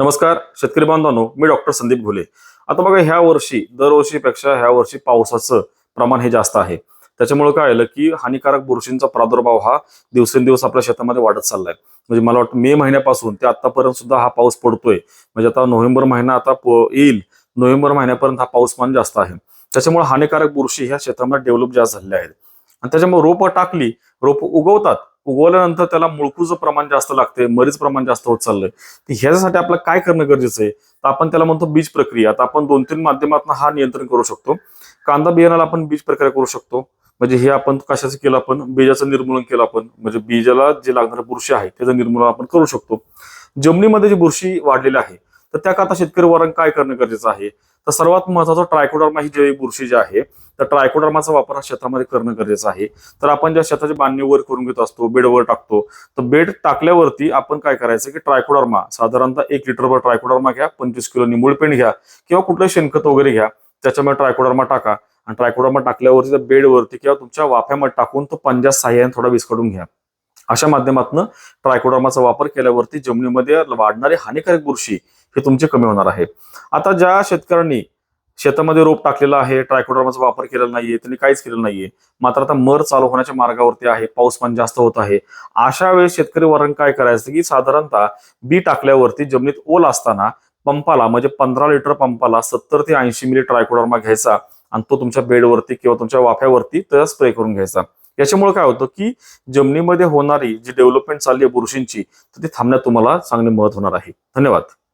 नमस्कार शेतकरी बांधवांनो मी डॉक्टर संदीप घुले. आता बघा ह्या वर्षी दरवर्षीपेक्षा ह्या वर्षी पावसाचं प्रमाण हे जास्त आहे. त्याच्यामुळे काय आलं की हानिकारक बुरशींचा प्रादुर्भाव हा दिवसेंदिवस आपल्या शेतामध्ये वाढत चाललाय. म्हणजे मला वाटतं मे महिन्यापासून ते आतापर्यंत सुद्धा हा पाऊस पडतोय. म्हणजे आता नोव्हेंबर महिना आता प- येईल. नोव्हेंबर महिन्यापर्यंत हा पाऊसमान जास्त आहे. त्याच्यामुळे हानिकारक बुरशी ह्या क्षेत्रामध्ये डेव्हलप जास्त झालेल्या आहेत. आणि त्याच्यामुळे रोपं टाकली रोपं उगवतात. उगवल्यानंतर त्याला मुळकूचं प्रमाण जास्त लागते मरीच प्रमाण जास्त होत चाललंय. तर ह्याच्यासाठी आपल्याला काय करणं गरजेचं आहे? तर आपण त्याला म्हणतो बीज प्रक्रिया. आता आपण दोन तीन माध्यमातून हा नियंत्रण करू शकतो. कांदा बियाणाला आपण बीज प्रक्रिया करू शकतो. म्हणजे हे आपण कशाचं केलं आपण? बीजाचं निर्मूलन केलं आपण. म्हणजे बीजाला जे लागणारे बुरशी आहे त्याचं निर्मूलन आपण करू शकतो. जमिनीमध्ये जी बुरशी वाढलेली आहे तर त्या आता शेतकरी वर्ग काय करणं गरजेचं आहे? तर सर्वात महत्वाचं ट्रायकोडर्मा ही जैविक बुरशी जी आहे तर ट्रायकोडर्माचा वापर हा शेतामध्ये करणं गरजेचं आहे. तर आपण ज्या शेताची बांधणी वर करून घेत असतो बेडवर टाकतो तर बेड टाकल्यावरती आपण काय करायचं की ट्रायकोडर्मा साधारणतः एक लिटरभर ट्रायकोडर्मा घ्या पंचवीस किलो निंबुळपेंड पेंड घ्या किंवा कुठलं शेणखत वगैरे घ्या त्याच्यामुळे ट्रायकोडर्मा टाका. आणि ट्रायकोडर्मा टाकल्यावरती त्या बेडवरती किंवा तुमच्या वाफ्यामध्ये टाकून तो पंजाब साह्याने थोडा विस्कडून घ्या. अशा माध्यमातून ट्रायकोडर्माचा वापर केल्यावरती जमिनीमध्ये वाढणारी हानिकारक बुरशी हे तुमचे कमी होणार आहे. आता ज्या शेतकऱ्यांनी शेतामध्ये रोप टाकलेला आहे ट्रायकोडर्माचा वापर केलेला नाहीये त्यांनी काहीच केलेलं नाहीये मात्र आता मर चालू होण्याच्या मार्गावरती आहे पाऊसमान जास्त होत आहे. अशा वेळेस शेतकरी वरण काय करायचं की साधारणतः बी टाकल्यावरती जमिनीत ओल असताना पंपाला म्हणजे पंधरा लिटर पंपाला सत्तर ते ऐंशी मिली ट्रायकोडर्मा घ्यायचा. आणि तो तुमच्या बेडवरती किंवा तुमच्या वाफ्यावरती तर स्प्रे करून घ्यायचा. याच्यामुळे काय होतं की जमिनीमध्ये होणारी जी डेव्हलपमेंट चालली आहे बुरशींची तर ती थांबण्यात तुम्हाला चांगली मदत होणार आहे. धन्यवाद.